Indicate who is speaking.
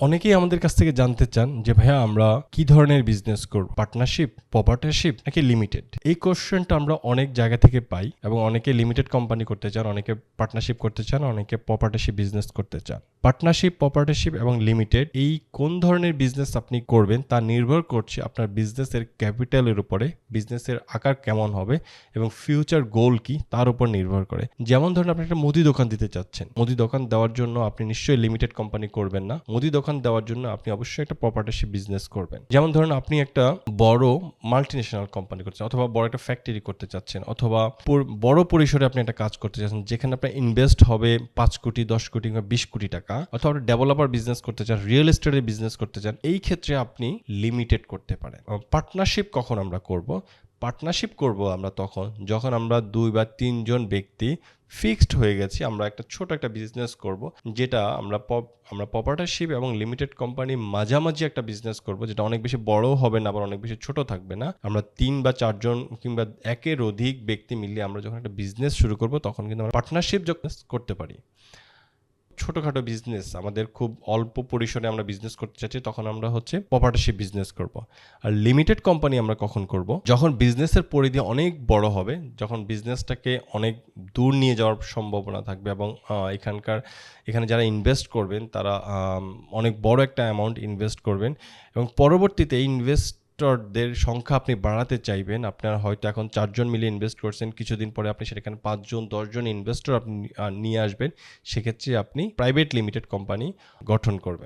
Speaker 1: অনেকেই আমাদের কাছ থেকে জানতে চান যে, ভাইয়া, আমরা কি ধরনের বিজনেস করব? পার্টনারশিপ প্রপার্টারশিপ নাকি লিমিটেড এই কোশ্চেনটা আমরা অনেক জায়গা থেকে পাই এবং অনেকে লিমিটেড কোম্পানি করতে চান, অনেকে পার্টনারশিপ করতে চান, অনেকে প্রপার্টারশিপ বিজনেস করতে চান। পার্টনারশিপ প্রপার্টারশিপ এবং লিমিটেড এই কোন ধরনের বিজনেস আপনি করবেন তা নির্ভর করছে আপনার বিজনেসের ক্যাপিটালের উপরে বিজনেসের আকার কেমন হবে এবং ফিউচার গোল কি তার উপর নির্ভর করে। যেমন ধরুন, আপনি একটা মুদি দোকান দিতে চাচ্ছেন। মুদি দোকান দেওয়ার জন্য আপনি নিশ্চয়ই লিমিটেড কোম্পানি করবেন না। মুদি দোকান দেওয়ার জন্য আপনি অবশ্যই একটা প্রপার্টারশিপ বিজনেস করবেন। যেমন ধরুন আপনি একটা বড় মাল্টিনেশনাল কোম্পানি করছেন অথবা বড় একটা ফ্যাক্টরি করতে চাচ্ছেন, অথবা বড় পরিসরে আপনি একটা কাজ করতে চাচ্ছেন, যেখানে আপনার ইনভেস্ট হবে পাঁচ কোটি, দশ কোটি কিংবা বিশ কোটি টাকা, অথবা আপনি ডেভেলপার বিজনেস করতে চান রিয়েল এস্টেটের বিজনেস করতে চান, এই ক্ষেত্রে আপনি লিমিটেড করতে পারেন। পার্টনারশিপ কখন আমরা করব? পার্টনারশিপ করব আমরা তখন, যখন আমরা দুই বা তিনজন ব্যক্তি ফিক্সড হয়ে গেছি, আমরা একটা ছোট একটা বিজনেস করব, যেটা আমরা আমরা প্রপার্টারশিপ এবং লিমিটেড কোম্পানি মাঝামাঝি একটা বিজনেস করব, যেটা অনেক বেশি বড়ও হবে না, আবার অনেক বেশি ছোট থাকবে না। আমরা তিন বা চারজন কিংবা একের অধিক ব্যক্তি মিলিয়ে আমরা যখন একটা বিজনেস শুরু করব, তখন কিন্তু আমরা পার্টনারশিপ করতে পারি। ছোটোখাটো বিজনেস আমাদের খুব অল্প পরিসরে আমরা বিজনেস করতে চাচ্ছি তখন আমরা হচ্ছে প্রপার্টারশিপ বিজনেস করব। আর লিমিটেড কোম্পানি আমরা কখন করব? যখন বিজনেসের পরিধি অনেক বড় হবে, যখন বিজনেসটাকে অনেক দূর নিয়ে যাওয়ার সম্ভাবনা থাকবে এবং এখানকার, এখানে যারা ইনভেস্ট করবেন, তারা অনেক বড় একটা অ্যামাউন্ট ইনভেস্ট করবেন এবং পরবর্তীতে এই ইনভেস্টরদের সংখ্যা আপনি বাড়াতে চাইবেন, আপনার হয়তো এখন চারজন মিলে ইনভেস্ট করছেন, কিছুদিন পরে আপনি সেখানে পাঁচজন, দশজন ইনভেস্টর আপনি নিয়ে আসবেন, সেক্ষেত্রে আপনি প্রাইভেট লিমিটেড কোম্পানি গঠন করবেন।